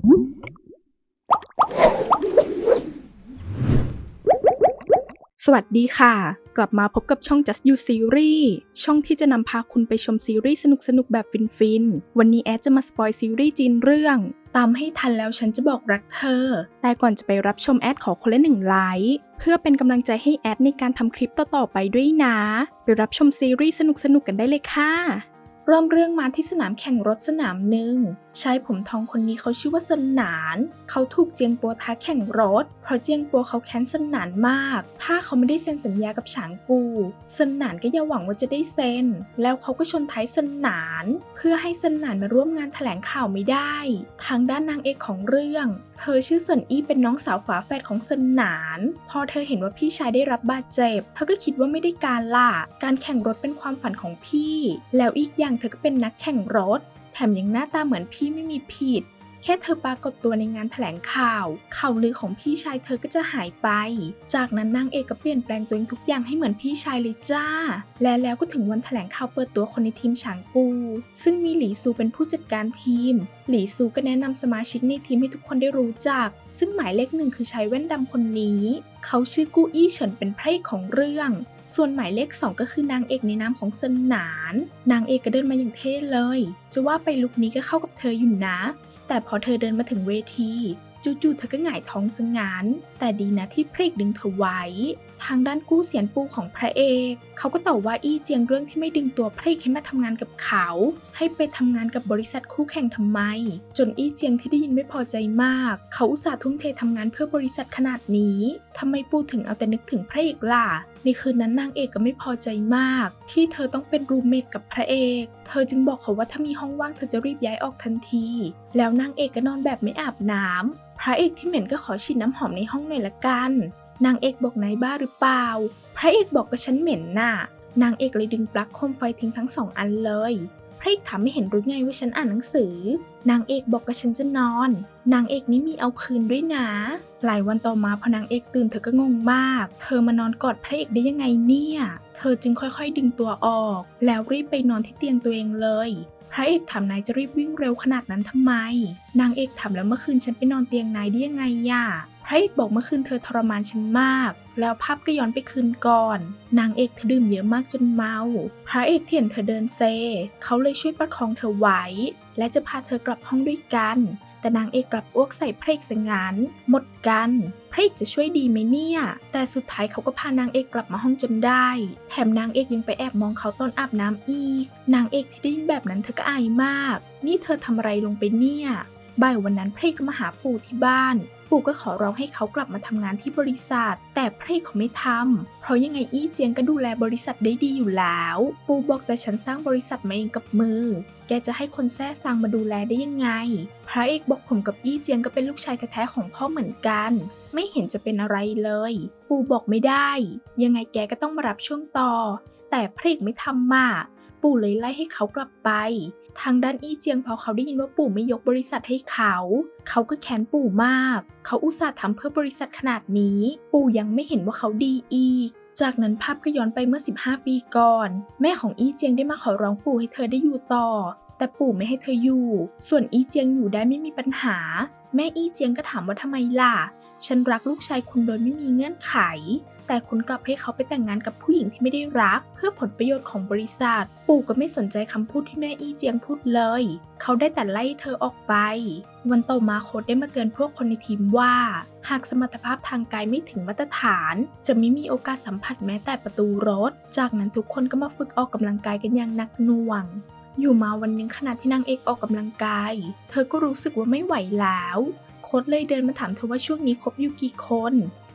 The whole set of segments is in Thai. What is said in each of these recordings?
สวัสดีค่ะ กลับมาพบกับช่อง Just You Series ช่องที่จะนำพาคุณไปชมซีรีส์สนุกๆ แบบฟินๆ วันนี้แอดจะมาสปอยซีรีส์จีนเรื่อง ตามให้ทันแล้วฉันจะบอกรักเธอ แต่ก่อนจะไปรับชมแอดขอคนละหนึ่งไลค์เพื่อเป็นกำลังใจให้แอดในการทำคลิปต่อๆไปด้วยนะ ไปรับชมซีรีส์สนุกๆ กันได้เลยค่ะ เริ่มเรื่องมาที่สนามแข่งรถสนามหนึ่งชายผมทองคนนี้เขาชื่อว่าสนาน เขาถูกเจียงปัวท้าแข่งรถ เพราะเจียงปัวเขาแค้นสนานมาก ถ้าเขาไม่ได้เซ็นสัญญากับฉางกู สนานก็อย่าหวังว่าจะได้เซ็น แล้วเขาก็ชนท้ายสนาน เพื่อให้สนานมาร่วมงานแถลงข่าวไม่ได้ ทางด้านนางเอกของเรื่อง เธอชื่อเซินอี้เป็นน้องสาวฝาแฝดของสนาน พอเธอเห็นว่าพี่ชายได้รับบาดเจ็บ เธอก็คิดว่าไม่ได้การล่ะ การแข่งรถเป็นความฝันของพี่ แล้วอีกอย่างเธอก็เป็นนักแข่งรถ แถมยังหน้าตาเหมือนพี่ไม่มีผิด แค่เธอปรากฏตัวในงานแถลงข่าว ข่าวลือของพี่ชายเธอก็จะหายไป จากนั้นนางเอกก็เปลี่ยนแปลงตัวเองทุกอย่างให้เหมือนพี่ชายเลยจ้า และแล้วก็ถึงวันแถลงข่าวเปิดตัวคนในทีมฉางกู ซึ่งมีหลีซูเป็นผู้จัดการทีม หลีซูก็แนะนำสมาชิกในทีมให้ทุกคนได้รู้จัก ซึ่งหมายเลขหนึ่งคือชายแว่นดำคนนี้ เขาชื่อกู้อี้เฉินเป็นพระเอกของเรื่อง ส่วนหมายเลข 2 ก็คือนางเอกในนามของสนาน นางเอกก็เดินมาอย่างเท่เลย จะว่าไปลุคนี้ก็เข้ากับเธออยู่นะ แต่พอเธอเดินมาถึงเวทีจู่ๆเธอก็หงายท้องซะงานแต่ดีนะที่พริกดึงเธอไว้ ทางด้านกู้เสียนปูของพระเอกเขาก็ตอบว่าอี้เจียงเรื่องที่ไม่ดึงตัวพระเอกให้มาทำงานกับเขา ให้ไปทำงานกับบริษัทคู่แข่งทำไม จนอี้เจียงที่ได้ยินไม่พอใจมาก เขาอุตส่าห์ทุ่มเททำงานเพื่อบริษัทขนาดนี้ทำไมปูถึงเอาแต่นึกถึงพระเอกล่ะในคืนนั้นนางเอกก็ไม่พอใจมาก ที่เธอต้องเป็นรูมเมทกับพระเอก เธอจึงบอกเขาว่าถ้ามีห้องว่างเธอจะรีบย้ายออกทันที แล้วนางเอกก็นอนแบบไม่อาบน้ำพระเอกที่เหม็นก็ขอฉีดน้ำหอมในห้องหน่อยละกัน นางเอกบอกนายบ้าหรือเปล่า พระเอกบอกก็ฉันเหม็นน่ะ นางเอกเลยดึงปลั๊กโคมไฟทิ้งทั้งสองอันเลย พระเอกถามไม่เห็นรือไงว่าฉันอ่านหนังสือ นางเอกบอกกับฉันจะนอน นางเอกนี้มีเอาคืนด้วยนะ หลายวันต่อมาพอนางเอกตื่นเธอก็งงมาก เธอมานอนกอดพระเอกได้ยังไงเนี่ย เธอจึงค่อยๆดึงตัวออก แล้วรีบไปนอนที่เตียงตัวเองเลยพระเอกถามนายจะรีบวิ่งเร็วขนาดนั้นทำไม นางเอกถามแล้วเมื่อคืนฉันไปนอนเตียงนายได้ยังไงย่ะ พระเอกบอกเมื่อคืนเธอทรมานฉันมาก แล้วภาพก็ย้อนไปคืนก่อน นางเอกเธอดื่มเยอะมากจนเมา พระเอกเห็นเธอเดินเซ เขาเลยช่วยประคองเธอไว้ และจะพาเธอกลับห้องด้วยกัน แต่นางเอกกลับอ้วกใส่พระเอกซะงั้นหมดกัน พระเอกจะช่วยดีไหมเนี่ย แต่สุดท้ายเขาก็พานางเอกกลับมาห้องจนได้ แถมนางเอกยังไปแอบมองเขาตอนอาบน้ำอีก นางเอกที่ได้ยินแบบนั้นเธอก็อายมาก นี่เธอทำอะไรลงไปเนี่ย บ่ายวันนั้นพระเอกก็มาหาปู่ที่บ้าน ปู่ก็ขอร้องให้เขากลับมาทำงานที่บริษัท แต่พระเอกเขาไม่ทำเพราะยังไงอี้เจียงก็ดูแลบริษัทได้ดีอยู่แล้ว ปู่บอกแต่ฉันสร้างบริษัทมาเองกับมือ แกจะให้คนแท้ซางมาดูแลได้ยังไง พระเอกบอกผมกับอี้เจียงก็เป็นลูกชายแท้ๆของพ่อเหมือนกัน ไม่เห็นจะเป็นอะไรเลย ปู่บอกไม่ได้ ยังไงแกก็ต้องมารับช่วงต่อ แต่พระเอกไม่ทำมา ปู่เลยไล่ให้เขากลับไป ทางด้านอี้เจียงพอเขาได้ยินว่าปู่ไม่ยกบริษัทให้เขา เขาก็แค้นปู่มาก เขาอุตส่าห์ทำเพื่อบริษัทขนาดนี้ ปู่ยังไม่เห็นว่าเขาดีอีก จากนั้นภาพก็ย้อนไปเมื่อ 15 ปีก่อน แม่ของอี้เจียงได้มาขอร้องปู่ให้เธอได้อยู่ต่อ แต่ปู่ไม่ให้เธออยู่ ส่วนอี้เจียงอยู่ได้ไม่มีปัญหา แม่อี้เจียงก็ถามว่าทำไมล่ะ ฉันรักลูกชายคุณโดยไม่มีเงื่อนไข แต่คุณกลับให้เขาไปแต่งงานกับผู้หญิงที่ไม่ได้รัก เพื่อผลประโยชน์ของบริษัท ปู่ก็ไม่สนใจคำพูดที่แม่อี้เจียงพูดเลย เขาได้แต่ไล่เธอออกไป วันต่อมาโค้ดได้มาเตือนพวกคนในทีมว่า หากสมรรถภาพทางกายไม่ถึงมาตรฐาน จะไม่มีโอกาสสัมผัสแม้แต่ประตูรถ จากนั้นทุกคนก็มาฝึกออกกำลังกายกันอย่างหนักหน่วงอยู่มาวันหนึ่งขณะที่นางเอกออกกำลังกาย เธอก็รู้สึกว่าไม่ไหวแล้ว โค้ดเลยเดินมาถามเธอว่าช่วงนี้คบอยู่กี่คน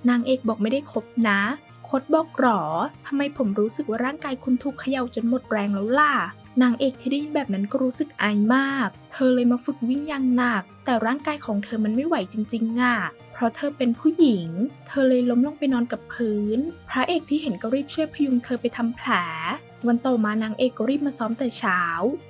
นางเอกบอกไม่ได้คบนะโคดบอกหรอทำไมผมรู้สึกว่าร่างกายคุณถูกเขย่าจนหมดแรงแล้วล่ะนางเอกที่ได้ยินแบบนั้นก็รู้สึกอายมาก เธอเลยมาฝึกวิ่งอย่างหนัก แต่ร่างกายของเธอมันไม่ไหวจริงๆอะ เพราะเธอเป็นผู้หญิง เธอเลยล้มลงไปนอนกับพื้น พระเอกที่เห็นก็รีบช่วยพยุงเธอไปทำแผล วันต่อมานางเอกก็รีบมาซ้อมแต่เช้า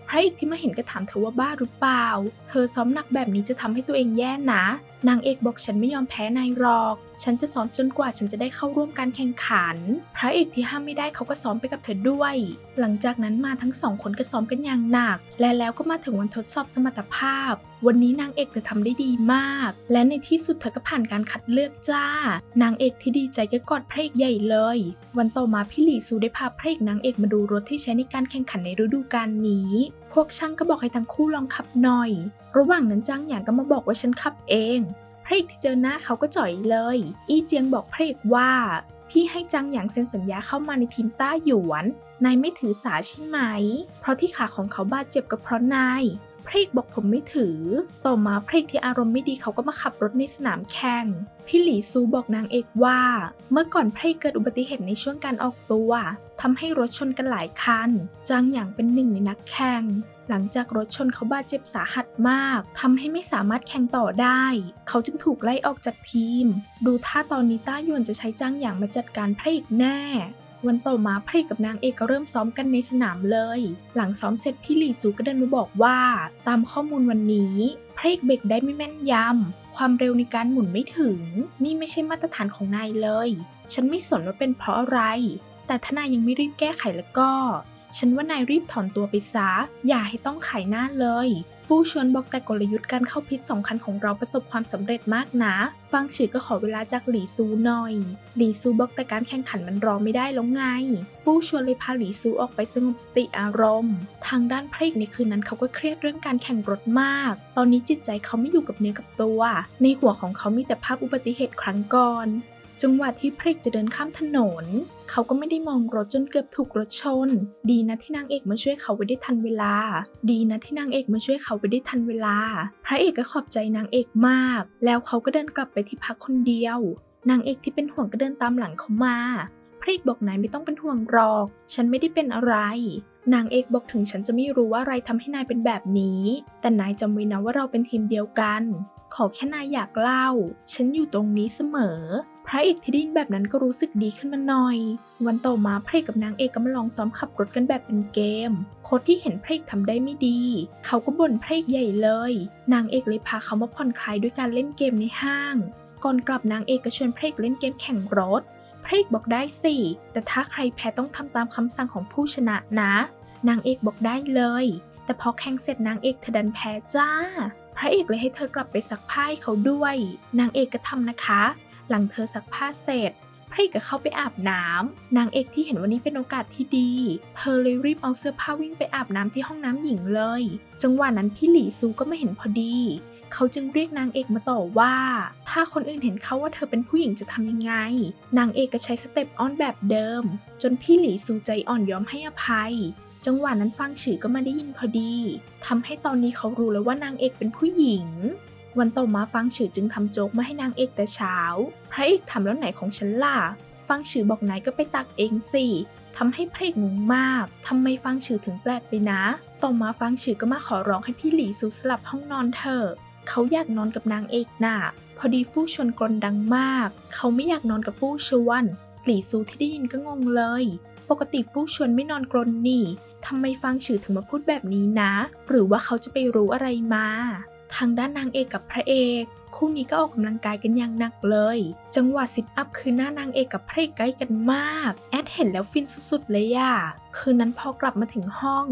พระเอกที่มาเห็นก็ถามเธอว่าบ้าหรือเปล่า เธอซ้อมหนักแบบนี้จะทำให้ตัวเองแย่นะ นางเอกบอกฉันไม่ยอมแพ้นายหรอก ฉันจะซ้อมจนกว่าฉันจะได้เข้าร่วมการแข่งขัน พระเอกที่ห้ามไม่ได้เขาก็ซ้อมไปกับเธอด้วย หลังจากนั้นมาทั้งสองคนก็ซ้อมกันอย่างหนัก และแล้วก็มาถึงวันทดสอบสมรรถภาพ วันนี้นางเอกเธอทำได้ดีมาก และในที่สุดเธอก็ผ่านการคัดเลือกจ้า นางเอกที่ดีใจก็กอดพระเอกใหญ่เลย วันต่อมาพี่หลีซูได้พาพระเอกนางเอกมาดูรถที่ใช้ในการแข่งขันในฤดูกาลนี้ พวกช่างก็บอกให้ทั้งคู่ลองขับหน่อย ระหว่างนั้นจางหยางก็มาบอกว่าฉันขับเอง พระเอกที่เจอหน้าเขาก็จ่อยเลย อี้เจียงบอกพระเอกว่า พี่ให้จังหยางเซ็นสัญญาเข้ามาในทีมต้าหยวน นายไม่ถือสาใช่ไหม เพราะที่ขาของเขาบาดเจ็บก็เพราะนาย พระเอกบอกผมไม่ถือ ต่อมาพระเอกที่อารมณ์ไม่ดีเขาก็มาขับรถในสนามแข่ง พี่หลี่ซูบอกนางเอกว่า เมื่อก่อนพระเอกเกิดอุบัติเหตุในช่วงการออกตัว ทำให้รถชนกันหลายคัน จางหยางเป็นหนึ่งในนักแข่ง หลังจากรถชนเขาบาดเจ็บสาหัสมากทำให้ไม่สามารถแข่งต่อได้ เขาจึงถูกไล่ออกจากทีม ดูท่าตอนนี้ต้าหยวนจะใช้จ้างหยางมาจัดการพระเอกแน่วันต่อมาพระเอกกับนางเอกก็เริ่มซ้อมกันในสนามเลย หลังซ้อมเสร็จพี่หลี่ซูก็เดินมาบอกว่า ตามข้อมูลวันนี้พระเอกเบรกได้ไม่แม่นยำ ความเร็วในการหมุนไม่ถึง นี่ไม่ใช่มาตรฐานของนายเลย ฉันไม่สนว่าเป็นเพราะอะไร แต่ถ้านายยังไม่รีบแก้ไขแล้วก็ ฉันว่านายรีบถอนตัวไปซะ อย่าให้ต้องขายหน้าเลยฟู่ชวนบอกแต่กลยุทธ์การเข้าพิษสำคัญของเราประสบความสำเร็จมากนะ ฟังฉือก็ขอเวลาจากหลี่ซูหน่อย หลี่ซูบอกแต่การแข่งขันมันรอไม่ได้แล้วไง ฟู่ชวนเลยพาหลี่ซูออกไปสงบสติอารมณ์ ทางด้านพระเอกในคืนนั้นเขาก็เครียดเรื่องการแข่งรถมาก ตอนนี้จิตใจเขาไม่อยู่กับเนื้อกับตัว ในหัวของเขามีแต่ภาพอุบัติเหตุครั้งก่อน จังหวะที่พระเอกจะเดินข้ามถนน เขาก็ไม่ได้มองรถจนเกือบถูกรถชน ดีนะที่นางเอกมาช่วยเขาไว้ได้ทันเวลา ดีนะที่นางเอกมาช่วยเขาไว้ได้ทันเวลา พระเอกก็ขอบใจนางเอกมาก แล้วเขาก็เดินกลับไปที่พักคนเดียว นางเอกที่เป็นห่วงก็เดินตามหลังเขามา พระเอกบอกนายไม่ต้องเป็นห่วงหรอก ฉันไม่ได้เป็นอะไรนางเอกบอกถึงฉันจะไม่รู้ว่าอะไรทำให้นายเป็นแบบนี้ แต่นายจำไว้นะว่าเราเป็นทีมเดียวกัน ขอแค่นายอยากเล่า ฉันอยู่ตรงนี้เสมอ พระเอกที่ได้ยินแบบนั้นก็รู้สึกดีขึ้นมาหน่อย วันต่อมาพระเอกกับนางเอกก็มาลองซ้อมขับรถกันแบบเป็นเกม โค้ชที่เห็นพระเอกทำได้ไม่ดี เขาก็บ่นพระเอกใหญ่เลย นางเอกเลยพาเขามาผ่อนคลายด้วยการเล่นเกมในห้าง ก่อนกลับนางเอกก็ชวนพระเอกเล่นเกมแข่งรถ พระเอกบอกได้สิ แต่ถ้าใครแพ้ต้องทำตามคำสั่งของผู้ชนะนะ นางเอกบอกได้เลย แต่พอแข่งเสร็จนางเอกเธอดันแพ้จ้า พระเอกเลยให้เธอกลับไปซักผ้าให้เขาด้วย นางเอกก็ทำนะคะ หลังเธอซักผ้าเสร็จพระเอกก็เข้าไปอาบน้ำนางเอกที่เห็นวันนี้เป็นโอกาสที่ดี เธอเลยรีบเอาเสื้อผ้าวิ่งไปอาบน้ำที่ห้องน้ำหญิงเลย จังหวะนั้นพี่หลีซูก็ไม่เห็นพอดี เขาจึงเรียกนางเอกมาต่อว่า ถ้าคนอื่นเห็นเขาว่าเธอเป็นผู้หญิงจะทำยังไง นางเอกก็ใช้สเต็ปอ้อนแบบเดิม จนพี่หลีซูใจอ่อนยอมให้อภัย จังหวะนั้นฟังฉือก็มาได้ยินพอดีทำให้ตอนนี้เขารู้แล้วว่านางเอกเป็นผู้หญิง วันต่อมาฟังฉือจึงทำโจ๊กมาให้นางเอกแต่เช้า พระเอกทำแล้วไหนของฉันล่ะ ฟังฉือบอกนายก็ไปตักเองสิทำให้พระเอกงงมาก ทำไมฟังฉือถึงแปลกไปนะ ต่อมาฟังฉือก็มาขอร้องให้พี่หลี่ซูสลับห้องนอนเถอเขาอยากนอนกับนางเอกน่ะ พอดีฟู่ชวนกรนดังมาก เขาไม่อยากนอนกับฟู่ชวน หลี่ซูที่ได้ยินก็งงเลย ปกติฟู่ชวนไม่นอนกรนนี่ ทำไมฟังฉือถึงมาพูดแบบนี้นะ หรือว่าเขาจะไปรู้อะไรมา ทางด้านนางเอกกับพระเอก คู่นี้ก็ออกกำลังกายกันอย่างหนักเลย จังหวะซิทอัพคือหน้านางเอกกับพระเอกใกล้กันมาก แอดเห็นแล้วฟินสุดๆเลยอะคืนนั้นพอกลับมาถึงห้อง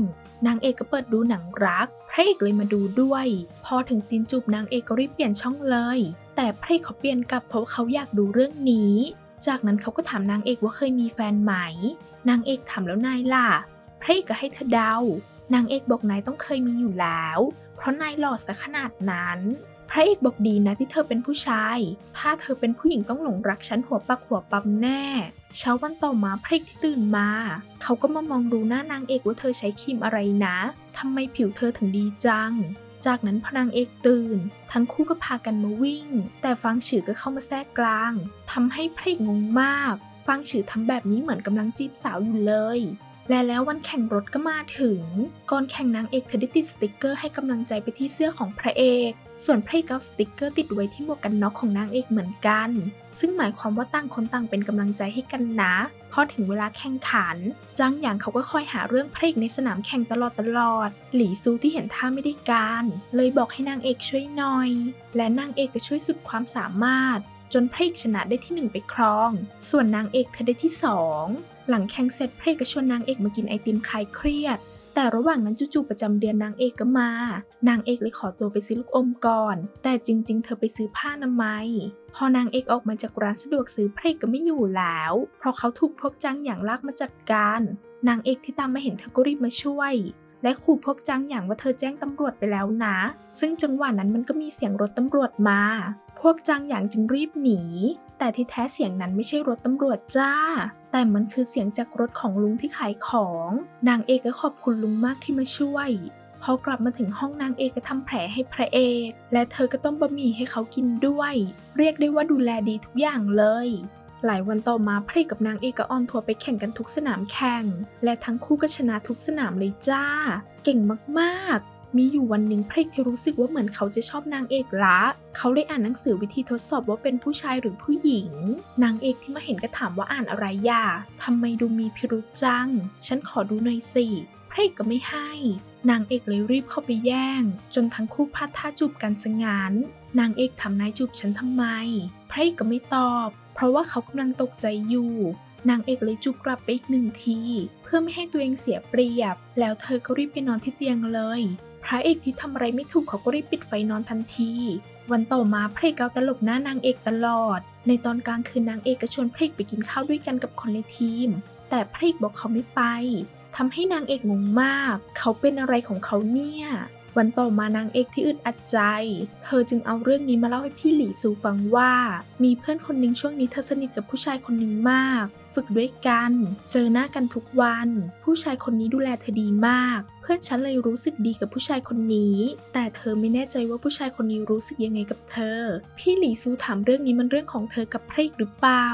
นางเอกก็เปิดดูหนังรัก พระเอกเลยมาดูด้วย พอถึงซีนจูบนางเอกก็รีบเปลี่ยนช่องเลย แต่พระเอกเขาเปลี่ยนกลับเพราะเขาอยากดูเรื่องนี้ จากนั้นเขาก็ถามนางเอกว่าเคยมีแฟนไหม นางเอกถามแล้วนายล่ะ พระเอกก็ให้เธอเดานางเอกบอกนายต้องเคยมีอยู่แล้ว เพราะนายหล่อซะขนาดนั้น พระเอกบอกดีนะที่เธอเป็นผู้ชาย ถ้าเธอเป็นผู้หญิงต้องหลงรักฉันหัวปักหัวปั๊มแน่ เช้าวันต่อมาพระเอกที่ตื่นมา เขาก็มามองดูหน้านางเอกว่าเธอใช้ครีมอะไรนะทำไมผิวเธอถึงดีจังจากนั้นพนางเอกตื่น ทั้งคู่ก็พากันมาวิ่ง แต่ฟังฉือก็เข้ามาแทรกกลางทำให้พระเอกงงมากฟังฉือทำแบบนี้เหมือนกำลังจีบสาวอยู่เลย และแล้ววันแข่งรถก็มาถึง ก่อนแข่งนางเอกเธอได้ติดสติกเกอร์ให้กำลังใจไปที่เสื้อของพระเอก ส่วนพระเอกเอาสติกเกอร์ติดไว้ที่หมวกกันน็อกของนางเอกเหมือนกัน ซึ่งหมายความว่าต่างคนต่างเป็นกำลังใจให้กันนะพอถึงเวลาแข่งขันจางหยางเขาก็คอยหาเรื่องพระเอกในสนามแข่งตลอดตลอด หลี่ซูที่เห็นท่าไม่ได้การ เลยบอกให้นางเอกช่วยหน่อย และนางเอกก็ช่วยสุดความสามารถจนพระเอกชนะได้ที่หนึ่งไปครอง ส่วนนางเอกเธอได้ที่สอง หลังแข่งเสร็จพระเอกก็ชวนนางเอกมากินไอติมคลายเครียด แต่ระหว่างนั้นจู่ๆประจำเดือนนางเอกก็มา นางเอกเลยขอตัวไปซื้อลูกอมก่อน แต่จริง ๆ เธอไปซื้อผ้านามัย พอนางเอกออกมาจากร้านสะดวกซื้อพระเอกก็ไม่อยู่แล้ว เพราะเขาถูกพวกจังอย่างลากมาจัดการ นางเอกที่ตามมาเห็นเธอก็รีบมาช่วย และขู่พวกจังอย่างว่าเธอแจ้งตำรวจไปแล้วนะ ซึ่งจังหวะนั้นมันก็มีเสียงรถตำรวจมา พวกจังอย่างจึงรีบหนี แต่ที่แท้เสียงนั้นไม่ใช่รถตำรวจจ้า แต่มันคือเสียงจากรถของลุงที่ขายของ นางเอกก็ขอบคุณลุงมากที่มาช่วย พอกลับมาถึงห้องนางเอกก็ทำแผลให้พระเอก และเธอก็ต้มบะหมี่ให้เขากินด้วย เรียกได้ว่าดูแลดีทุกอย่างเลย หลายวันต่อมาพระเอกกับนางเอกก็ออนทัวร์ไปแข่งกันทุกสนามแข่ง และทั้งคู่ก็ชนะทุกสนามเลยจ้า เก่งมากๆ มีอยู่วันหนึ่งพระเอกที่รู้สึกว่าเหมือนเขาจะชอบนางเอกละเขาเลยอ่านหนังสือวิธีทดสอบว่าเป็นผู้ชายหรือผู้หญิง นางเอกที่มาเห็นก็ถามว่าอ่านอะไรย่าทำไมดูมีพิรุษจัง ฉันขอดูหน่อยสิพระเอกก็ไม่ให้ นางเอกเลยรีบเข้าไปแย่ง จนทั้งคู่พลาดท่าจูบกันซะงั้นนางเอกถามนายจูบฉันทำไม พระเอกก็ไม่ตอบ เพราะว่าเขากำลังตกใจอยู่ นางเอกเลยจูบกลับไปอีกหนึ่งที เพื่อไม่ให้ตัวเองเสียเปรียบ แล้วเธอก็รีบไปนอนที่เตียงเลย พระเอกที่ทำอะไรไม่ถูกเขาก็รีบปิดไฟนอนทันที วันต่อมาพระเอกเอาตลบหน้านางเอกตลอด ในตอนกลางคืนนางเอกก็ชวนพระเอกไปกินข้าวด้วยกันกับคนในทีม แต่พระเอกบอกเขาไม่ไปทำให้นางเอกงงมาก เขาเป็นอะไรของเขาเนี่ยวันต่อมานางเอกที่อึดอัดใจ เธอจึงเอาเรื่องนี้มาเล่าให้พี่หลี่ซูฟังว่า มีเพื่อนคนหนึ่งช่วงนี้เธอสนิทกับผู้ชายคนหนึ่งมาก ฝึกด้วยกัน เจอหน้ากันทุกวัน ผู้ชายคนนี้ดูแลเธอดีมาก เพื่อนฉันเลยรู้สึกดีกับผู้ชายคนนี้ แต่เธอไม่แน่ใจว่าผู้ชายคนนี้รู้สึกยังไงกับเธอ พี่หลี่ซูถามเรื่องนี้มันเรื่องของเธอกับพระเอกหรือเปล่า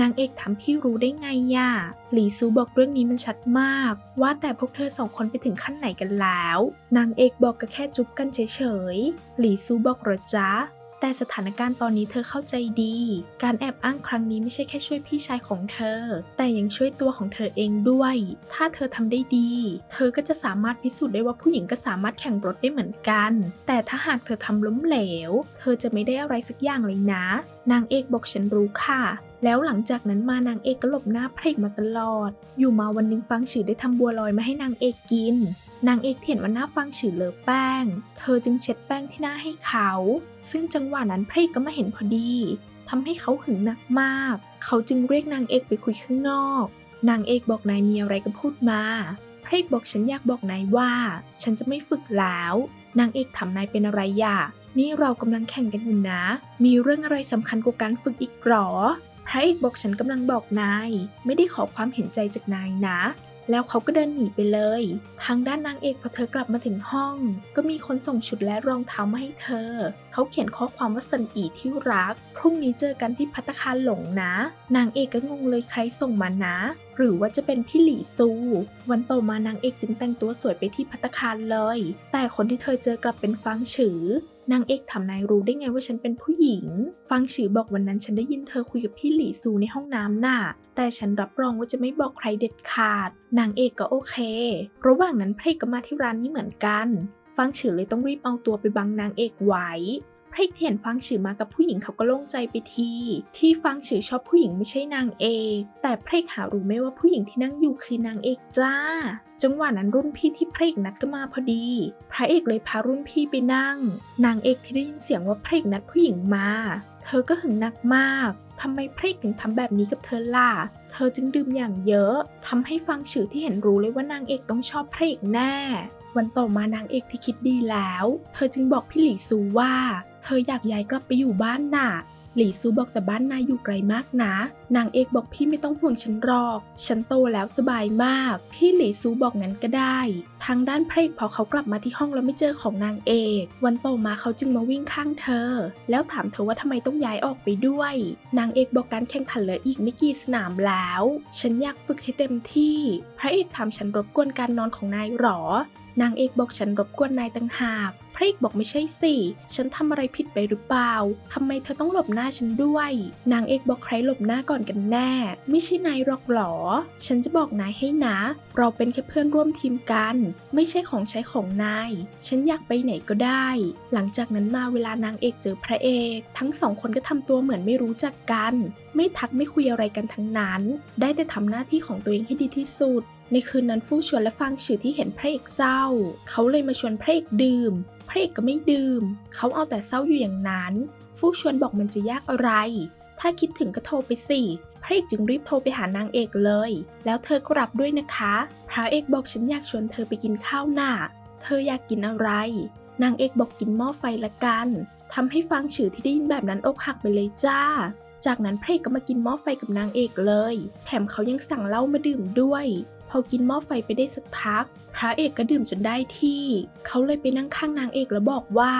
นางเอกถามพี่รู้ได้ไงย่ะหลี่ซูบอกเรื่องนี้มันชัดมาก ว่าแต่พวกเธอสองคนไปถึงขั้นไหนกันแล้ว นางเอกบอกก็แค่จุ๊บกันเฉยๆ หลี่ซูบอกหรอจ๊ะ แต่สถานการณ์ตอนนี้เธอเข้าใจดี การแอบอ้างครั้งนี้ไม่ใช่แค่ช่วยพี่ชายของเธอ แต่ยังช่วยตัวของเธอเองด้วย ถ้าเธอทำได้ดี เธอก็จะสามารถพิสูจน์ได้ว่าผู้หญิงก็สามารถแข่งรถได้เหมือนกัน แต่ถ้าหากเธอทำล้มเหลว เธอจะไม่ได้อะไรสักอย่างเลยนะ นางเอกบอกฉันรู้ค่ะแล้วหลังจากนั้นมานางเอกก็หลบหน้าพระเอกมาตลอด อยู่มาวันหนึ่งฟังฉือได้ทำบัวลอยมาให้นางเอกกิน นางเอกเห็นว่าหน้าฟังฉือเลอะแป้ง เธอจึงเช็ดแป้งที่หน้าให้เขา ซึ่งจังหวะนั้นพระเอกก็มาเห็นพอดีทำให้เขาหึงหนักมาก เขาจึงเรียกนางเอกไปคุยข้างนอก นางเอกบอกนายมีอะไรก็พูดมาพระเอกบอกฉันอยากบอกนายว่า ฉันจะไม่ฝึกแล้ว นางเอกถามนายเป็นอะไรอย่านี่เรากำลังแข่งกันอยู่นะ มีเรื่องอะไรสำคัญกว่าการฝึกอีกหรอพระเอกบอกฉันกำลังบอกนาย ไม่ได้ขอความเห็นใจจากนายนะ แล้วเขาก็เดินหนีไปเลย ทางด้านนางเอกพอเธอกลับมาถึงห้อง ก็มีคนส่งชุดและรองเท้ามาให้เธอ เขาเขียนข้อความว่าสันอีที่รัก พรุ่งนี้เจอกันที่พัตคารหลงนะ นางเอกก็งงเลยใครส่งมานะ หรือว่าจะเป็นพี่หลี่ซู วันต่อมานางเอกจึงแต่งตัวสวยไปที่พัตคารเลย แต่คนที่เธอเจอกลับเป็นฟางฉือนางเอกถามนายรู้ได้ไงว่าฉันเป็นผู้หญิง ฟังฉือบอกวันนั้นฉันได้ยินเธอคุยกับพี่หลี่ซูในห้องน้ำน่ะ แต่ฉันรับรองว่าจะไม่บอกใครเด็ดขาด นางเอกก็โอเค ระหว่างนั้นพระเอกก็มาที่ร้านนี้เหมือนกัน ฟังฉือเลยต้องรีบเอาตัวไปบังนางเอกไว้ พระเอกที่เห็นฟังฉือมากับผู้หญิงเขาก็โล่งใจไปที ที่ฟังฉือชอบผู้หญิงไม่ใช่นางเอก แต่พระเอกหารู้ไหมว่าผู้หญิงที่นั่งอยู่คือนางเอกจ้า จังหวะนั้นรุ่นพี่ที่พระเอกนัดก็มาพอดี พระเอกเลยพารุ่นพี่ไปนั่ง นางเอกที่ได้ยินเสียงว่าพระเอกนัดผู้หญิงมา เธอก็หึงหนักมากทำไมพระเอกถึงทำแบบนี้กับเธอล่ะ เธอจึงดื่มอย่างเยอะ ทำให้ฟังฉือที่เห็นรู้เลยว่านางเอกต้องชอบพระเอกแน่ วันต่อมานางเอกที่คิดดีแล้ว เธอจึงบอกพี่หลีซูว่า เธออยากย้ายกลับไปอยู่บ้านน่ะหลี่ซูบอกแต่บ้านนายอยู่ไกลมากนะ นางเอกบอกพี่ไม่ต้องห่วงฉันหรอก ฉันโตแล้วสบายมาก พี่หลี่ซูบอกงั้นก็ได้ ทางด้านพระเอกพอเขากลับมาที่ห้องแล้วไม่เจอของนางเอก วันต่อมาเขาจึงมาวิ่งข้างเธอ แล้วถามเธอว่าทำไมต้องย้ายออกไปด้วย นางเอกบอกการแข่งขันเหลืออีกไม่กี่สนามแล้ว ฉันอยากฝึกให้เต็มที่ พระเอกถามฉันรบกวนการนอนของนายหรอนางเอกบอกฉันรบกวนนายต่างหาก ระเอกบอกไม่ใช่สิ ฉันทำอะไรผิดไปหรือเปล่าทำไมเธอต้องหลบหน้าฉันด้วย นางเอกบอกใครหลบหน้าก่อนกันแน่ ไม่ใช่นายหรอกหรอ ฉันจะบอกนายให้นะ เราเป็นแค่เพื่อนร่วมทีมกัน ไม่ใช่ของใช้ของนาย ฉันอยากไปไหนก็ได้ หลังจากนั้นมาเวลานางเอกเจอพระเอก ทั้งสองคนก็ทำตัวเหมือนไม่รู้จักกัน ไม่ทักไม่คุยอะไรกันทั้งนั้น ได้แต่ทำหน้าที่ของตัวเองให้ดีที่สุดในคืนนั้นฟู่ชวนและฟางฉือที่เห็นพระเอกเศร้า เขาเลยมาชวนพระเอกดื่ม พระเอกก็ไม่ดื่ม เขาเอาแต่เศร้าอยู่อย่างนั้น ฟู่ชวนบอกมันจะยากอะไร ถ้าคิดถึงก็โทรไปสิ พระเอกจึงรีบโทรไปหานางเอกเลย แล้วเธอก็รับด้วยนะคะ พระเอกบอกฉันอยากชวนเธอไปกินข้าวหน้าเธออยากกินอะไร นางเอกบอกกินหม้อไฟละกันทำให้ฟังฉือที่ได้ยินแบบนั้นอกหักไปเลยจ้า จากนั้นพระเอกก็มากินหม้อไฟกับนางเอกเลย แถมเขายังสั่งเหล้ามาดื่มด้วย พอกินหม้อไฟไปได้สักพัก พระเอกก็ดื่มจนได้ที่ เขาเลยไปนั่งข้างนางเอกแล้วบอกว่า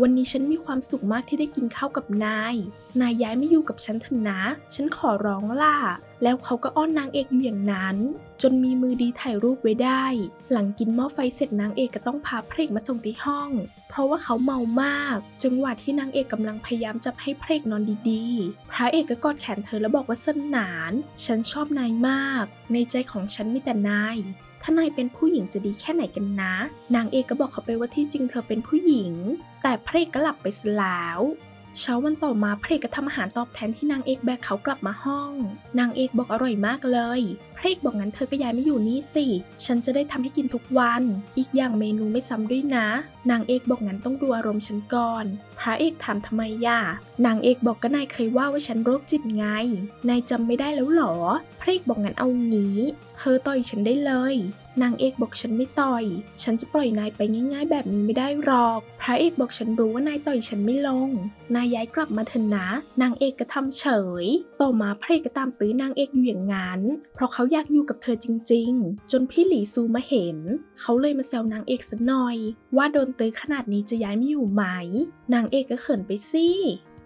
วันนี้ฉันมีความสุขมากที่ได้กินข้าวกับนาย นายย้ายไม่อยู่กับฉันเถอะนะ ฉันขอร้องล่ะ แล้วเขาก็อ้อนนางเอกอยู่อย่างนั้น จนมีมือดีถ่ายรูปไว้ได้ หลังกินหม้อไฟเสร็จนางเอกก็ต้องพาพระเอกมาส่งที่ห้อง เพราะว่าเขาเมามาก จังหวะที่นางเอกกำลังพยายามจับให้พระเอกนอนดีๆ พระเอกก็กอดแขนเธอแล้วบอกว่าสนนาน ฉันชอบนายมาก ในใจของฉันมีแต่นายถ้านายเป็นผู้หญิงจะดีแค่ไหนกันนะ นางเอกก็บอกเขาไปว่าที่จริงเธอเป็นผู้หญิง แต่พระเอกก็หลับไปซะแล้ว เช้าวันต่อมาพระเอกก็ทำอาหารตอบแทนที่นางเอกแบกเขากลับมาห้อง นางเอกบอกอร่อยมากเลยพระเอกบอกงั้นเธอก็ย้ายมาอยู่นี่สิ ฉันจะได้ทำให้กินทุกวัน อีกอย่างเมนูไม่ซ้ำด้วยนะ นางเอกบอกงั้นต้องดูอารมณ์ฉันก่อน พระเอกถามทำไมย่านางเอกบอกก็นายเคยว่าว่าฉันโรคจิตไง นายจำไม่ได้แล้วหรอ พระเอกบอกงั้นเอางี้ เธอต่อยฉันได้เลย นางเอกบอกฉันไม่ต่อย ฉันจะปล่อยนายไปง่ายๆ แบบนี้ไม่ได้หรอก พระเอกบอกฉันรู้ว่านายต่อยฉันไม่ลง นายย้ายกลับมาเถอะนะ นางเอกก็ทำเฉย ต่อมาพระเอกก็ตามตื้อนางเอกอยู่อย่างนั้น เพราะเขาอยากอยู่กับเธอจริง ๆ จนพี่หลี่ซูมาเห็น เขาเลยมาแซวนางเอกสักหน่อย ว่าโดนตื้อขนาดนี้จะย้ายไม่อยู่ไหม นางเอกก็เขินไปสิ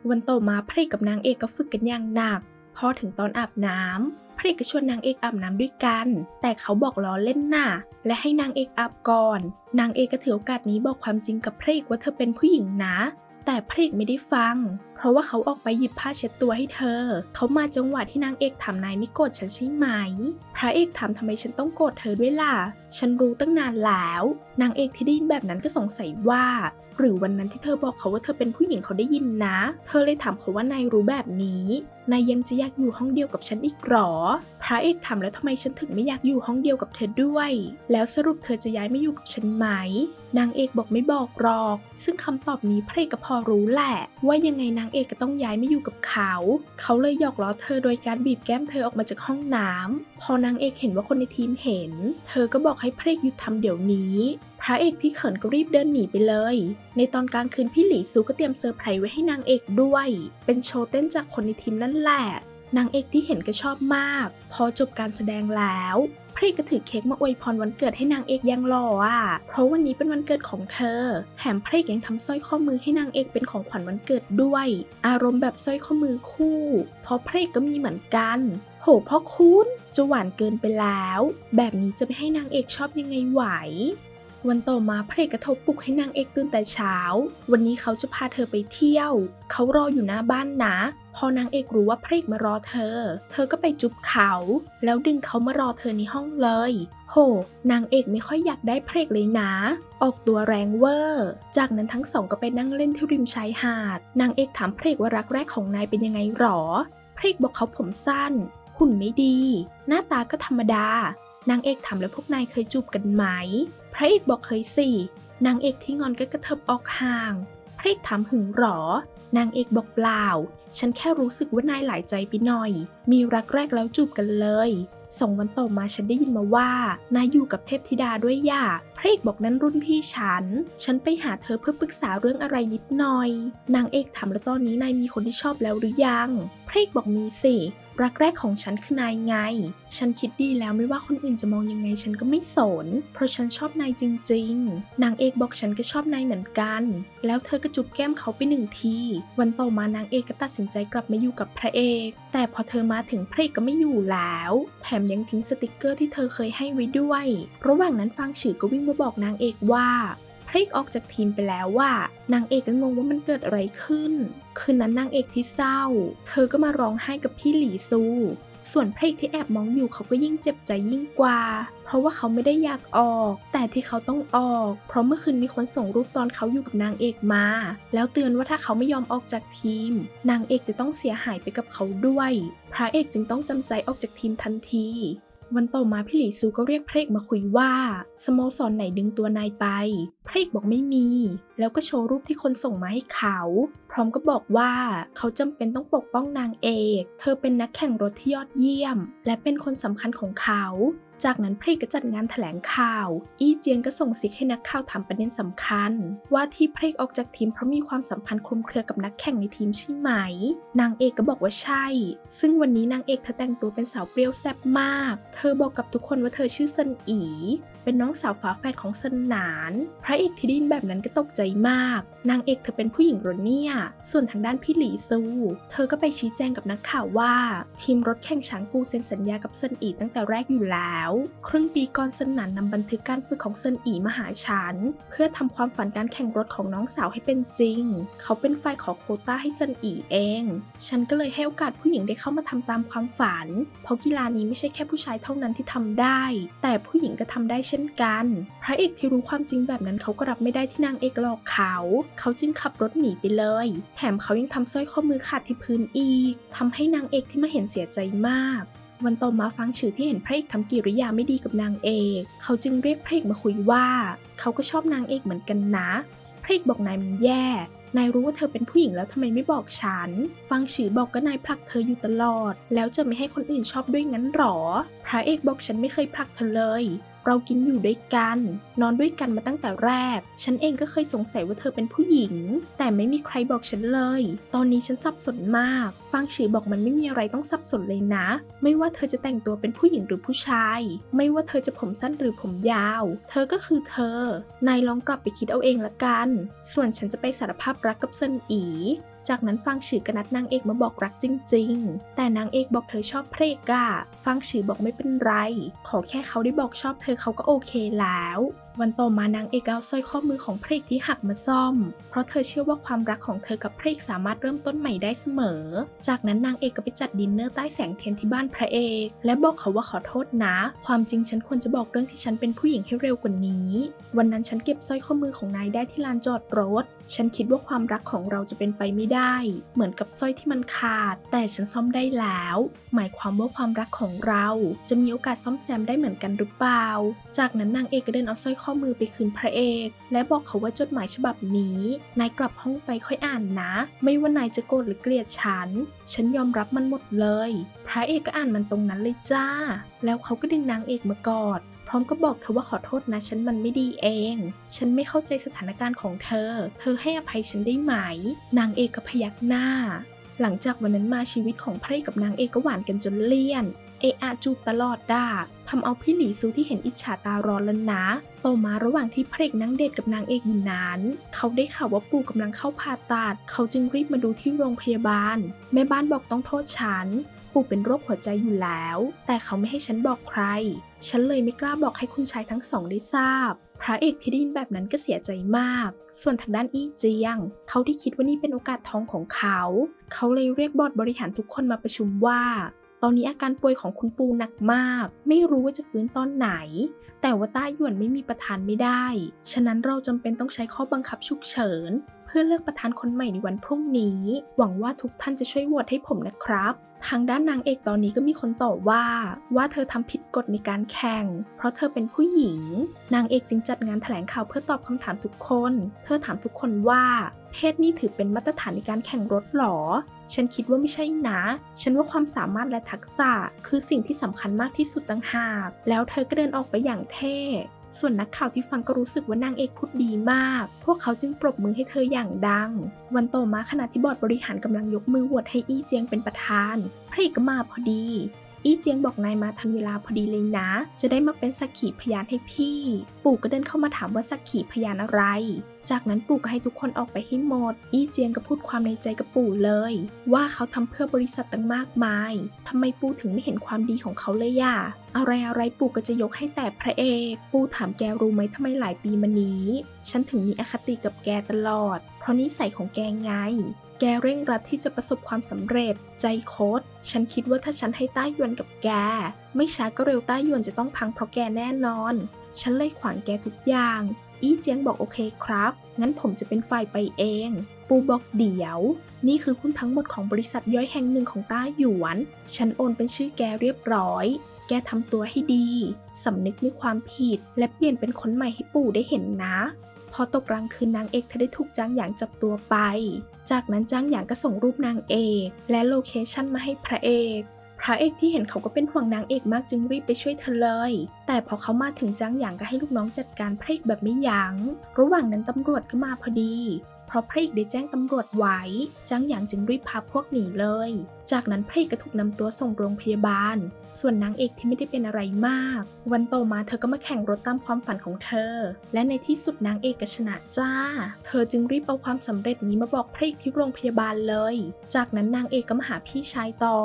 วันต่อมาพระเอกกับนางเอกก็ฝึกกันอย่างหนัก พอถึงตอนอาบน้ำ พระเอกก็ชวนนางเอกอาบน้ำด้วยกัน แต่เขาบอกล้อเล่นน่ะ และให้นางเอกอาบก่อน นางเอกก็ถือโอกาสนี้บอกความจริงกับพระเอกว่าเธอเป็นผู้หญิงนะ แต่พระเอกไม่ได้ฟังเพราะว่าเขาออกไปหยิบผ้าเช็ดตัวให้เธอ เขามาจังหวะที่นางเอกถามนายไม่โกรธฉันใช่ไหม พระเอกถามทำไมฉันต้องโกรธเธอด้วยล่ะ ฉันรู้ตั้งนานแล้ว นางเอกที่ได้ยินแบบนั้นก็สงสัยว่า หรือวันนั้นที่เธอบอกเขาว่าเธอเป็นผู้หญิงเขาได้ยินนะ เธอเลยถามเขาว่านายรู้แบบนี้นายยังจะอยากอยู่ห้องเดียวกับฉันอีกหรอ พระเอกถามแล้วทำไมฉันถึงไม่อยากอยู่ห้องเดียวกับเธอด้วย แล้วสรุปเธอจะย้ายไม่อยู่กับฉันไหม นางเอกบอกไม่บอกหรอก ซึ่งคำตอบนี้พระเอกก็พอรู้แหละ ว่ายังไงนางเอกก็ต้องย้ายไม่อยู่กับเขา เขาเลยหยอกล้อเธอโดยการบีบแก้มเธอออกมาจากห้องน้ำพอนางเอกเห็นว่าคนในทีมเห็น เธอก็บอกให้พระเอกหยุดทำเดี๋ยวนี้ พระเอกที่เขินก็รีบเดินหนีไปเลย ในตอนกลางคืนพี่หลี่ซูก็เตรียมเซอร์ไพรส์ไว้ให้นางเอกด้วย เป็นโชว์เต้นจากคนในทีมนั่นแหละนางเอกที่เห็นก็ชอบมาก พอจบการแสดงแล้ว พริกก็ถือเค้กมาอวยพรวันเกิดให้นางเอกยังหล่ออะ เพราะวันนี้เป็นวันเกิดของเธอ แถมพริกยังทำสร้อยข้อมือให้นางเอกเป็นของขวัญวันเกิดด้วย อารมณ์แบบสร้อยข้อมือคู่ เพราะพริกก็มีเหมือนกัน โหพ่อคุณจะหวานเกินไปแล้ว แบบนี้จะไปให้นางเอกชอบยังไงไหว วันต่อมาพระเอกกระทบปลุกให้นางเอกตื่นแต่เช้า วันนี้เขาจะพาเธอไปเที่ยว เขารออยู่หน้าบ้านนะ พอนางเอกรู้ว่าพระเอกมารอเธอ เธอก็ไปจุบเขา แล้วดึงเขามารอเธอในห้องเลย โห นางเอกไม่ค่อยอยากได้พระเอกเลยนะ ออกตัวแรงเวอร์ จากนั้นทั้งสองก็ไปนั่งเล่นที่ริมชายหาด นางเอกถามพระเอกว่ารักแรกของนายเป็นยังไงหรอ พระเอกบอกเขาผมสั้น หุ่นไม่ดี หน้าตาก็ธรรมดา นางเอกถามแล้วพวกนายเคยจูบกันไหม ระเอกบอกเคยสินางเอกที่งอนก็กระเถิบออกห่าง พระเอกถามหึงหรอ นางเอกบอกเปล่า ฉันแค่รู้สึกว่านายหลายใจไปหน่อย มีรักแรกแล้วจูบกันเลยสองวันต่อมาฉันได้ยินมาว่านายอยู่กับเทพธิดาด้วยย่าพระเอกบอกนั้นรุ่นพี่ฉัน ฉันไปหาเธอเพื่อปรึกษาเรื่องอะไรนิดหน่อย นางเอกถามแล้วตอนนี้นายมีคนที่ชอบแล้วหรือยัง พระเอกบอกมีสิ รักแรกของฉันคือนายไง ฉันคิดดีแล้วไม่ว่าคนอื่นจะมองยังไงฉันก็ไม่สน เพราะฉันชอบนายจริง ๆ นางเอกบอกฉันก็ชอบนายเหมือนกัน แล้วเธอก็จุบแก้มเขาไปหนึ่งที วันต่อมานางเอกก็ตัดสินใจกลับมาอยู่กับพระเอก แต่พอเธอมาถึงพระเอกก็ไม่อยู่แล้ว แถมยังทิ้งสติกเกอร์ที่เธอเคยให้ไว้ด้วย ระหว่างนั้นฟางฉือก็วิ่งมาบอกนางเอกว่า พพรเอกออกจากทีมไปแล้วว่านางเอกก็งงว่ามันเกิดอะไรขึ้น คืนนั้นนางเอกที่เศร้า เธอก็มาร้องไห้กับพี่หลี่ซู ส่วนพระเอกที่แอบมองอยู่เขาก็ยิ่งเจ็บใจยิ่งกว่า เพราะว่าเขาไม่ได้อยากออก แต่ที่เขาต้องออก เพราะเมื่อคืนมีคนส่งรูปตอนเขาอยู่กับนางเอกมา แล้วเตือนว่าถ้าเขาไม่ยอมออกจากทีม นางเอกจะต้องเสียหายไปกับเขาด้วย พระเอกจึงต้องจำใจออกจากทีมทันที วันต่อมาพี่หลี่ซูก็เรียกพระเอกมาคุยว่าสโมสรไหนดึงตัวนายไป พระเอกบอกไม่มี แล้วก็โชว์รูปที่คนส่งมาให้เขา พร้อมก็บอกว่าเขาจำเป็นต้องปกป้องนางเอก เธอเป็นนักแข่งรถที่ยอดเยี่ยม และเป็นคนสำคัญของเขา จากนั้นพระเอกก็จัดงานแถลงข่าว อี้เจียงก็ส่งสิกให้นักข่าวถามประเด็นสำคัญ ว่าที่พระเอกออกจากทีมเพราะมีความสัมพันธ์คลุมเครือกับนักแข่งในทีมใช่ไหม นางเอกก็บอกว่าใช่ ซึ่งวันนี้นางเอกเธอแต่งตัวเป็นสาวเปรี้ยวแซ่บมาก เธอบอกกับทุกคนว่าเธอชื่อซันอี เป็นน้องสาวฝาแฝดของสนาน พระเอกที่ได้ยินแบบนั้นก็ตกใจมาก นางเอกเธอเป็นผู้หญิงรอเนี่ย ส่วนทางด้านพี่หลีซู เธอก็ไปชี้แจงกับนักข่าวว่า ทีมรถแข่งช้างกูเซ็นสัญญากับเซินอีตั้งแต่แรกอยู่แล้ว ครึ่งปีก่อนสนานนำบันทึกการฝึกของเซินอีมาหาฉัน เพื่อทำความฝันการแข่งรถของน้องสาวให้เป็นจริง เขาเป็นฝ่ายขอโคต้าให้เซินอีเอง ฉันก็เลยให้โอกาสผู้หญิงได้เข้ามาทำตามความฝัน เพราะกีฬานี้ไม่ใช่แค่ผู้ชายเท่านั้นที่ทำได้ แต่ผู้หญิงก็ทำได้เช่นกัน พระเอกที่รู้ความจริงแบบนั้นเขาก็รับไม่ได้ที่นางเอกหลอกเขาเขาจึงขับรถหนีไปเลย แถมเขายังทำสร้อยข้อมือขาดที่พื้นอีกทำให้นางเอกที่มาเห็นเสียใจมาก วันต่อมาฟังชื่อที่เห็นพระเอกทำกิริยาไม่ดีกับนางเอก เขาจึงเรียกพระเอกมาคุยว่า เขาก็ชอบนางเอกเหมือนกันนะ พระเอกบอกนายมันแย่นายรู้ว่าเธอเป็นผู้หญิงแล้วทำไมไม่บอกฉัน ฟังชื่อบอกก็นายผลักเธออยู่ตลอด แล้วจะไม่ให้คนอื่นชอบด้วยงั้นหรอ พระเอกบอกฉันไม่เคยผลักเธอเลย เรากินอยู่ด้วยกัน นอนด้วยกันมาตั้งแต่แรก ฉันเองก็เคยสงสัยว่าเธอเป็นผู้หญิง แต่ไม่มีใครบอกฉันเลย ตอนนี้ฉันสับสนมาก ฟังชื่อบอกมันไม่มีอะไรต้องสับสนเลยนะ ไม่ว่าเธอจะแต่งตัวเป็นผู้หญิงหรือผู้ชาย ไม่ว่าเธอจะผมสั้นหรือผมยาว เธอก็คือเธอ นายลองกลับไปคิดเอาเองละกัน ส่วนฉันจะไปสารภาพรักกับเซินอี จากนั้นฟังฉือก็นัดนางเอกมาบอกรักจริง ๆ แต่นางเอกบอกเธอชอบพระเอกอะฟังฉือบอกไม่เป็นไร ขอแค่เขาได้บอกชอบเธอเขาก็โอเคแล้ว วันต่อมานางเอกเอาสร้อยข้อมือของพระเอกที่หักมาซ่อม เพราะเธอเชื่อว่าความรักของเธอกับพระเอกสามารถเริ่มต้นใหม่ได้เสมอ จากนั้นนางเอกก็ไปจัดดินเนอร์ใต้แสงเทียนที่บ้านพระเอก และบอกเขาว่าขอโทษนะ ความจริงฉันควรจะบอกเรื่องที่ฉันเป็นผู้หญิงให้เร็วกว่านี้ วันนั้นฉันเก็บสร้อยข้อมือของนายได้ที่ลานจอดรถ ฉันคิดว่าความรักของเราจะเป็นไปไม่ได้ เหมือนกับสร้อยที่มันขาด แต่ฉันซ่อมได้แล้ว หมายความว่าความรักของเรา จะมีโอกาสซ่อมแซมได้เหมือนกันหรือเปล่า จากนั้นนางเอกก็เดินเอาสร้อยข้อข้อมือไปคืนพระเอก และบอกเขาว่าจดหมายฉบับนี้ นายกลับห้องไปค่อยอ่านนะ ไม่ว่านายจะโกรธหรือเกลียดฉัน ฉันยอมรับมันหมดเลย พระเอกก็อ่านมันตรงนั้นเลยจ้า แล้วเขาก็ดึงนางเอกมากอดพร้อมก็บอกเธอว่าขอโทษนะฉันมันไม่ดีเอง ฉันไม่เข้าใจสถานการณ์ของเธอ เธอให้อภัยฉันได้ไหม นางเอกก็พยักหน้า หลังจากวันนั้นมาชีวิตของพระเอกกับนางเอกก็หวานกันจนเลี่ยน เอะอะจูบตลอดด่าทำเอาพี่หลีซูที่เห็นอิจฉาตาร้อนแล้วนะต่อมาระหว่างที่พระเอกนั่งเดทกับนางเอกอยู่นั้น เขาได้ข่าวว่าปู่กำลังเข้าผ่าตัด เขาจึงรีบมาดูที่โรงพยาบาล แม่บ้านบอกต้องโทษฉัน ปู่เป็นโรคหัวใจอยู่แล้ว แต่เขาไม่ให้ฉันบอกใคร ฉันเลยไม่กล้าบอกให้คุณชายทั้งสองได้ทราบ พระเอกที่ได้ยินแบบนั้นก็เสียใจมาก ส่วนทางด้านอี้เจียง เขาที่คิดว่านี่เป็นโอกาสทองของเขา เขาเลยเรียกบอร์ดบริหารทุกคนมาประชุมว่า ตอนนี้อาการป่วยของคุณปูหนักมาก ไม่รู้ว่าจะฟื้นตอนไหน แต่ว่าต้าหยวนไม่มีประธานไม่ได้ ฉะนั้นเราจำเป็นต้องใช้ข้อบังคับฉุกเฉิน เพื่อเลือกประธานคนใหม่ในวันพรุ่งนี้ หวังว่าทุกท่านจะช่วยโหวตให้ผมนะครับ ทางด้านนางเอกตอนนี้ก็มีคนต่อว่า ว่าเธอทำผิดกฎในการแข่ง เพราะเธอเป็นผู้หญิง นางเอกจึงจัดงานแถลงข่าวเพื่อตอบคำถามทุกคน เธอถามทุกคนว่า เพศนี่ถือเป็นมาตรฐานในการแข่งรถหรอ ฉันคิดว่าไม่ใช่นะ ฉันว่าความสามารถและทักษะ คือสิ่งที่สำคัญมากที่สุดต่างหาก แล้วเธอก็เดินออกไปอย่างเท่ ส่วนนักข่าวที่ฟังก็รู้สึกว่านางเอกพูดดีมาก พวกเขาจึงปรบมือให้เธออย่างดัง วันต่อมาขณะที่บอร์ดบริหารกำลังยกมือโหวตให้อี้เจียงเป็นประธาน พระเอกก็มาพอดี อี้เจียงบอกนายมาทันเวลาพอดีเลยนะ จะได้มาเป็นสักขีพยานให้พี่ ปู่ก็เดินเข้ามาถามว่าสักขีพยานอะไร จากนั้นปู่ก็ให้ทุกคนออกไปให้หมด อี้เจียงก็พูดความในใจกับปู่เลย ว่าเขาทำเพื่อบริษัทตั้งมากมายทำไมปู่ถึงไม่เห็นความดีของเขาเลยย่ะอะไรอะไรปู่ก็จะยกให้แต่พระเอก ปู่ถามแกรู้ไหมทำไมหลายปีมานี้ ฉันถึงมีอคติกับแกตลอด เพราะนิสัยของแกไง แกเร่งรัดที่จะประสบความสำเร็จ ใจโคตรฉันคิดว่าถ้าฉันให้ต้ายวนกับแก ไม่ช้าก็เร็วต้ายวนจะต้องพังเพราะแกแน่นอน ฉันเลยขวางแกทุกอย่าง อี้เจียงบอกโอเคครับ งั้นผมจะเป็นฝ่ายไปเอง ปูบอกเดี๋ยว นี่คือหุ้นทั้งหมดของบริษัทย่อยแห่งหนึ่งของต้าหยวน ฉันโอนเป็นชื่อแกเรียบร้อย แกทำตัวให้ดี สำนึกในความผิด และเปลี่ยนเป็นคนใหม่ให้ปู่ได้เห็นนะพอตกกลางคืนนางเอกเธอได้ถูกจ้างหยางจับตัวไป จากนั้นจ้างหยางก็ส่งรูปนางเอก และโลเคชั่นมาให้พระเอก พระเอกที่เห็นเขาก็เป็นห่วงนางเอกมากจึงรีบไปช่วยเธอเลย แต่พอเขามาถึงจ้างหยางก็ให้ลูกน้องจัดการพระเอกแบบไม่ยัง้ง ระหว่างนั้นตำรวจก็มาพอดี เพราะพระเอกได้แจ้งตำรวจไว้จ้างหยางจึงรีบพาพวกหนีเลย จากนั้นพระเอกก็ถูกนำตัวส่งโรงพยาบาล ส่วนนางเอกที่ไม่ได้เป็นอะไรมาก วันต่อมาเธอก็มาแข่งรถตามความฝันของเธอ และในที่สุดนางเอกก็ชนะจ้า เธอจึงรีบเอาความสำเร็จนี้มาบอกพระเอกที่โรงพยาบาลเลย จากนั้นนางเอกก็มาหาพี่ชายต่อ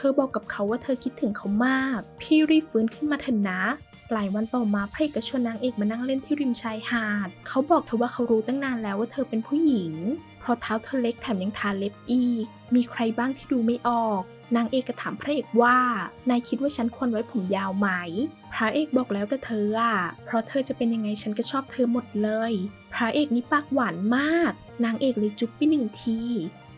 เธอบอกกับเขาว่าเธอคิดถึงเขามาก พี่รีบฟื้นขึ้นมาเถอะนะ หลายวันต่อมาพระเอกก็ชวนนางเอกมานั่งเล่นที่ริมชายหาด เขาบอกเธอว่าเขารู้ตั้งนานแล้วว่าเธอเป็นผู้หญิง เพราะเท้าเธอเล็กแถมยังทาเล็บอีก มีใครบ้างที่ดูไม่ออก นางเอกก็ถามพระเอกว่า นายคิดว่าฉันควรไว้ผมยาวไหม พระเอกบอกแล้วแต่เธออะเพราะเธอจะเป็นยังไงฉันก็ชอบเธอหมดเลย พระเอกนี่ปากหวานมาก นางเอกเลยจุ๊บไปหนึ่งที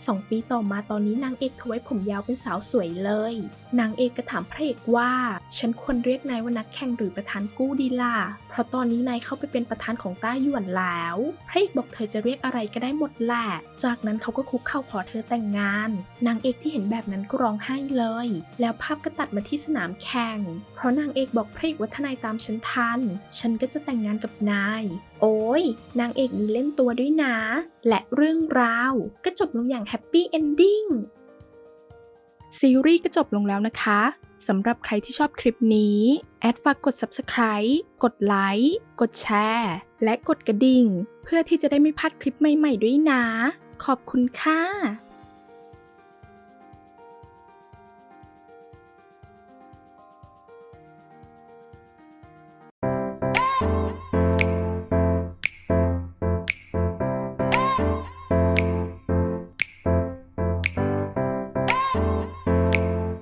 สองปีต่อมาตอนนี้นางเอกถวายผมยาวเป็นสาวสวยเลย นางเอกก็ถามพระเอกว่า ฉันควรเรียกนายว่านักแข่งหรือประธานกู้ดีล่ะเพราะตอนนี้นายเข้าไปเป็นประธานของต้าหยวนแล้วพระเอกบอกเธอจะเรียกอะไรก็ได้หมดแหละ จากนั้นเขาก็คุกเข่าขอเธอแต่งงาน นางเอกที่เห็นแบบนั้นก็ร้องไห้เลย แล้วภาพก็ตัดมาที่สนามแข่ง เพราะนางเอกบอกพระเอกว่าถ้านายตามฉันทัน ฉันก็จะแต่งงานกับนาย โอ้ย นางเอกมีเล่นตัวด้วยนะ และเรื่องราวก็จบลงอย่างแฮปปี้เอนดิ้ง ซีรีส์ก็จบลงแล้วนะคะสำหรับใครที่ชอบคลิปนี้ แอดฝากกด Subscribe กดไลค์กดแชร์และกดกระดิ่ง เพื่อที่จะได้ไม่พลาดคลิปใหม่ๆด้วยนะ ขอบคุณค่ะ